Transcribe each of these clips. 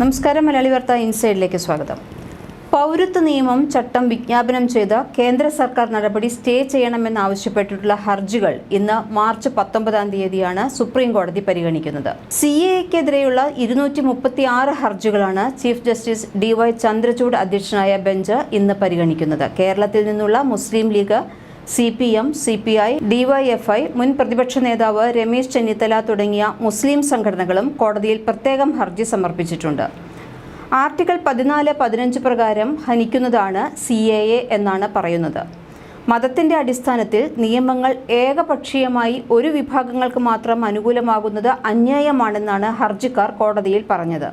നമസ്കാരം മലയാളി വാർത്ത ഇൻസൈഡിലേക്ക് സ്വാഗതം. പൗരത്വ നിയമം ചട്ടം വിജ്ഞാപനം ചെയ്ത കേന്ദ്ര സർക്കാർ നടപടി സ്റ്റേ ചെയ്യണമെന്നാവശ്യപ്പെട്ടിട്ടുള്ള ഹർജികൾ ഇന്ന് മാർച്ച് പത്തൊമ്പതാം തീയതിയാണ് സുപ്രീം കോടതി പരിഗണിക്കുന്നത്. സി എക്കെതിരെയുള്ള ഇരുന്നൂറ്റി മുപ്പത്തി ആറ് ഹർജികളാണ് chief justice D Y Chandrachud അധ്യക്ഷനായ ബെഞ്ച് ഇന്ന് പരിഗണിക്കുന്നത്. കേരളത്തിൽ നിന്നുള്ള Muslim League C P M C P I DYFI മുൻ പ്രതിപക്ഷ നേതാവ് രമേശ് ചെന്നിത്തല തുടങ്ങിയ മുസ്ലിം സംഘടനകളും കോടതിയിൽ പ്രത്യേകം ഹർജി സമർപ്പിച്ചിട്ടുണ്ട്. ആർട്ടിക്കിൾ പതിനാല് പതിനഞ്ച് പ്രകാരം ഹനിക്കുന്നതാണ് സി എ എ എന്നാണ് പറയുന്നത്. മതത്തിന്റെ അടിസ്ഥാനത്തിൽ നിയമങ്ങൾ ഏകപക്ഷീയമായി ഒരു വിഭാഗങ്ങൾക്ക് മാത്രം അനുകൂലമാകുന്നത് അന്യായമാണെന്നാണ് ഹർജിക്കാർ കോടതിയിൽ പറഞ്ഞത്.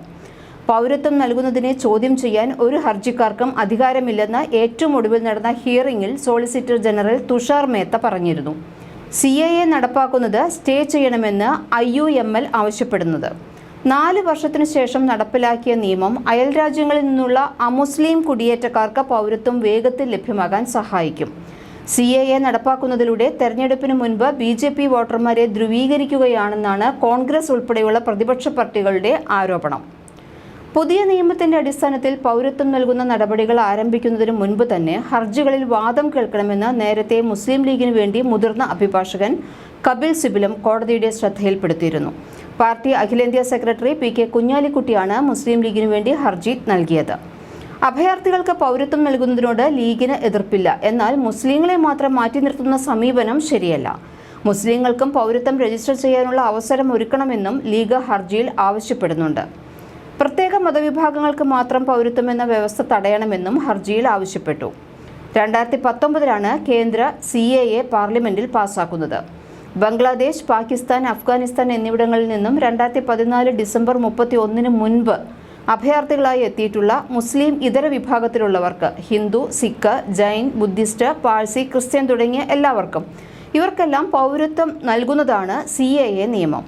പൗരത്വം നൽകുന്നതിനെ ചോദ്യം ചെയ്യാൻ ഒരു ഹർജിക്കാർക്കും അധികാരമില്ലെന്ന് ഏറ്റവും ഒടുവിൽ നടന്ന ഹിയറിംഗിൽ സോളിസിറ്റർ ജനറൽ തുഷാർ മേത്ത പറഞ്ഞിരുന്നു. സി എ എ നടപ്പാക്കുന്നത് സ്റ്റേ ചെയ്യണമെന്ന് ഐ യു എം എൽ ആവശ്യപ്പെടുന്നത്. നാല് വർഷത്തിനു ശേഷം നടപ്പിലാക്കിയ നിയമം അയൽ രാജ്യങ്ങളിൽ നിന്നുള്ള അമുസ്ലിം കുടിയേറ്റക്കാർക്ക് പൗരത്വം വേഗത്തിൽ ലഭ്യമാകാൻ സഹായിക്കും. സി എ എ നടപ്പാക്കുന്നതിലൂടെ തെരഞ്ഞെടുപ്പിന് മുൻപ് ബി ജെ പി വോട്ടർമാരെ ധ്രുവീകരിക്കുകയാണെന്നാണ് കോൺഗ്രസ് ഉൾപ്പെടെയുള്ള പ്രതിപക്ഷ പാർട്ടികളുടെ ആരോപണം. പുതിയ നിയമത്തിന്റെ അടിസ്ഥാനത്തിൽ പൗരത്വം നൽകുന്ന നടപടികൾ ആരംഭിക്കുന്നതിന് മുൻപ് തന്നെ ഹർജികളിൽ വാദം കേൾക്കണമെന്ന് നേരത്തെ മുസ്ലിം ലീഗിന് വേണ്ടി മുതിർന്ന അഭിഭാഷകൻ കപിൽ സിബിലും കോടതിയുടെ ശ്രദ്ധയിൽപ്പെടുത്തിയിരുന്നു. പാർട്ടി അഖിലേന്ത്യാ സെക്രട്ടറി പി കെ കുഞ്ഞാലിക്കുട്ടിയാണ് മുസ്ലിം ലീഗിന് വേണ്ടി ഹർജി നൽകിയത്. അഭയാർത്ഥികൾക്ക് പൗരത്വം നൽകുന്നതിനോട് ലീഗിന് എതിർപ്പില്ല. എന്നാൽ മുസ്ലിങ്ങളെ മാത്രം മാറ്റി നിർത്തുന്ന സമീപനം ശരിയല്ല. മുസ്ലിങ്ങൾക്കും പൗരത്വം രജിസ്റ്റർ ചെയ്യാനുള്ള അവസരം ഒരുക്കണമെന്നും ലീഗ് ഹർജിയിൽ ആവശ്യപ്പെടുന്നുണ്ട്. മതവിഭാഗങ്ങൾക്ക് മാത്രം പൗരത്വമെന്ന വ്യവസ്ഥ തടയണമെന്നും ഹർജിയിൽ ആവശ്യപ്പെട്ടു. രണ്ടായിരത്തി പത്തൊമ്പതിലാണ് കേന്ദ്ര സി എ എ പാർലമെന്റിൽ പാസാക്കുന്നത്. ബംഗ്ലാദേശ് പാകിസ്ഥാൻ അഫ്ഗാനിസ്ഥാൻ എന്നിവിടങ്ങളിൽ നിന്നും രണ്ടായിരത്തി പതിനാല് ഡിസംബർ മുപ്പത്തി ഒന്നിന് മുൻപ് അഭയാർത്ഥികളായി എത്തിയിട്ടുള്ള മുസ്ലിം ഇതര വിഭാഗത്തിലുള്ളവർക്ക് ഹിന്ദു സിഖ് ജൈൻ ബുദ്ധിസ്റ്റ് പാഴ്സി ക്രിസ്ത്യൻ തുടങ്ങിയ എല്ലാവർക്കും ഇവർക്കെല്ലാം പൗരത്വം നൽകുന്നതാണ് സി നിയമം.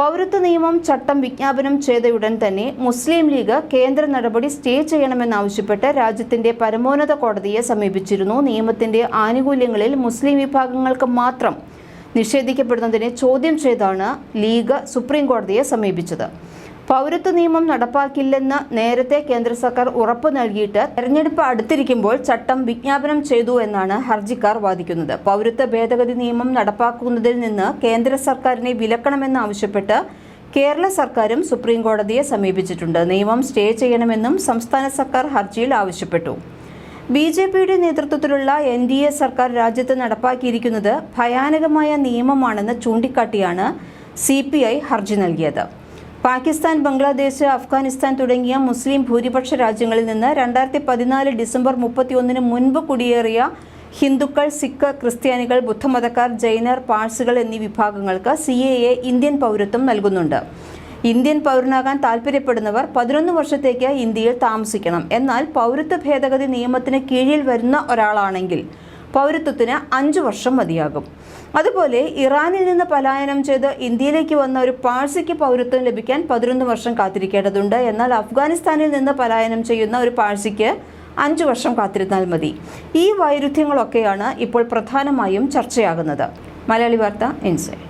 പൗരത്വ നിയമം ചട്ടം വിജ്ഞാപനം ചെയ്തയുടൻ തന്നെ മുസ്ലിം ലീഗ് കേന്ദ്ര നടപടി സ്റ്റേ ചെയ്യണമെന്നാവശ്യപ്പെട്ട് രാജ്യത്തിന്റെ പരമോന്നത കോടതിയെ സമീപിച്ചിരുന്നു. നിയമത്തിന്റെ ആനുകൂല്യങ്ങളിൽ മുസ്ലിം വിഭാഗങ്ങൾക്ക് മാത്രം നിഷേധിക്കപ്പെടുന്നതിനെ ചോദ്യം ചെയ്താണ് ലീഗ് സുപ്രീം കോടതിയെ സമീപിച്ചത്. പൗരത്വ നിയമം നടപ്പാക്കില്ലെന്ന് നേരത്തെ കേന്ദ്ര സർക്കാർ ഉറപ്പു നൽകിയിട്ട് തെരഞ്ഞെടുപ്പ് അടുത്തിരിക്കുമ്പോൾ ചട്ടം വിജ്ഞാപനം ചെയ്തു എന്നാണ് ഹർജിക്കാർ വാദിക്കുന്നത്. പൗരത്വ ഭേദഗതി നിയമം നടപ്പാക്കുന്നതിൽ നിന്ന് കേന്ദ്ര സർക്കാരിനെ വിലക്കണമെന്നാവശ്യപ്പെട്ട് കേരള സർക്കാരും സുപ്രീം കോടതിയെ സമീപിച്ചിട്ടുണ്ട്. നിയമം സ്റ്റേ ചെയ്യണമെന്നും സംസ്ഥാന സർക്കാർ ഹർജിയിൽ ആവശ്യപ്പെട്ടു. ബി ജെ പിയുടെ നേതൃത്വത്തിലുള്ള എൻ ഡി എ സർക്കാർ രാജ്യത്ത് നടപ്പാക്കിയിരിക്കുന്നത് ഭയാനകമായ നിയമമാണെന്ന് ചൂണ്ടിക്കാട്ടിയാണ് സി പി ഐ ഹർജി നൽകിയത്. പാകിസ്ഥാൻ ബംഗ്ലാദേശ് അഫ്ഗാനിസ്ഥാൻ തുടങ്ങിയ മുസ്ലിം ഭൂരിപക്ഷ രാജ്യങ്ങളിൽ നിന്ന് രണ്ടായിരത്തി പതിനാല് ഡിസംബർ മുപ്പത്തിയൊന്നിന് മുൻപ് കുടിയേറിയ ഹിന്ദുക്കൾ സിഖ് ക്രിസ്ത്യാനികൾ ബുദ്ധമതക്കാർ ജൈനർ പാഴ്സുകൾ എന്നീ വിഭാഗങ്ങൾക്ക് സി എ എ ഇന്ത്യൻ പൗരത്വം നൽകുന്നുണ്ട്. ഇന്ത്യൻ പൗരനാകാൻ താൽപ്പര്യപ്പെടുന്നവർ പതിനൊന്ന് വർഷത്തേക്ക് ഇന്ത്യയിൽ താമസിക്കണം. എന്നാൽ പൗരത്വ ഭേദഗതി നിയമത്തിന് കീഴിൽ വരുന്ന ഒരാളാണെങ്കിൽ പൗരത്വത്തിന് അഞ്ചു വർഷം മതിയാകും. അതുപോലെ ഇറാനിൽ നിന്ന് പലായനം ചെയ്ത് ഇന്ത്യയിലേക്ക് വന്ന ഒരു പാഴ്സിക്ക് പൗരത്വം ലഭിക്കാൻ പതിനൊന്ന് വർഷം കാത്തിരിക്കേണ്ടതുണ്ട്. എന്നാൽ അഫ്ഗാനിസ്ഥാനിൽ നിന്ന് പലായനം ചെയ്യുന്ന ഒരു പാഴ്സിക്ക് അഞ്ചു വർഷം കാത്തിരുന്നാൽ മതി. ഈ വൈരുദ്ധ്യങ്ങളൊക്കെയാണ് ഇപ്പോൾ പ്രധാനമായും ചർച്ചയാകുന്നത്. മലയാളി വാർത്ത ഇൻസൈഡ്